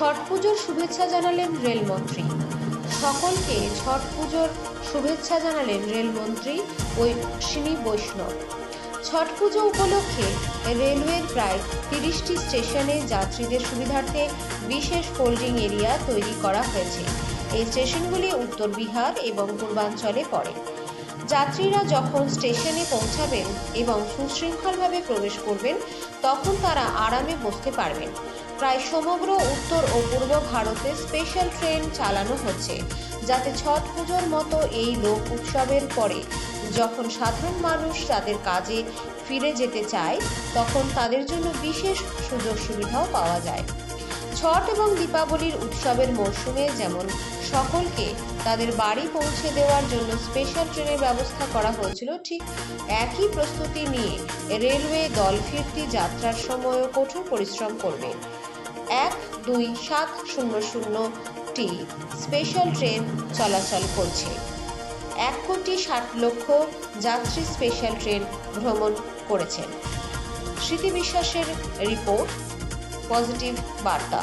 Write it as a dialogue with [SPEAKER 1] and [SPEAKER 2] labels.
[SPEAKER 1] ছট পুজোর শুভেচ্ছা জানালেন রেলমন্ত্রী। সকলকে ছট পুজোর শুভেচ্ছা জানালেন রেলমন্ত্রী ঐশিনী বৈষ্ণব। ছট পুজো উপলক্ষে রেলওয়ের প্রায় তিরিশটি স্টেশনে যাত্রীদের সুবিধার্থে বিশেষ ফোল্ডিং এরিয়া তৈরি করা হয়েছে। এই স্টেশনগুলি উত্তর বিহার এবং পূর্বাঞ্চলে পড়ে। যাত্রীরা যখন স্টেশনে পৌঁছাবেন এবং সুশৃঙ্খলভাবে প্রবেশ করবেন, তখন তারা আরামে বসতে পারবেন। প্রায় সমগ্র উত্তর ও পূর্ব ভারতে স্পেশাল ট্রেন চালানো হচ্ছে, যাতে ছট পুজোর মতো এই লোক উৎসবের পরে যখন সাধারণ মানুষ তাদের কাজে ফিরে যেতে চায়, তখন তাদের জন্য বিশেষ সুযোগ সুবিধাও পাওয়া যায়। ছট এবং দীপাবলির উৎসবের মরশুমে যেমন সকলকে তাদের বাড়ি পৌঁছে দেওয়ার জন্য স্পেশাল ট্রেনের ব্যবস্থা করা হয়েছিল ঠিক একই প্রস্তুতি নিয়ে রেলওয়ে দল ফিরতি যাত্রার সময়ও কঠোর পরিশ্রম করবে। এক, দুই, সাত, শূন্য শূন্যটি স্পেশাল ট্রেন চলাচল করছে। এক কোটি ষাট লক্ষ যাত্রী স্পেশাল ট্রেন ভ্রমণ করেছেন স্মৃতি বিশ্বাসের রিপোর্ট, পজিটিভ বার্তা।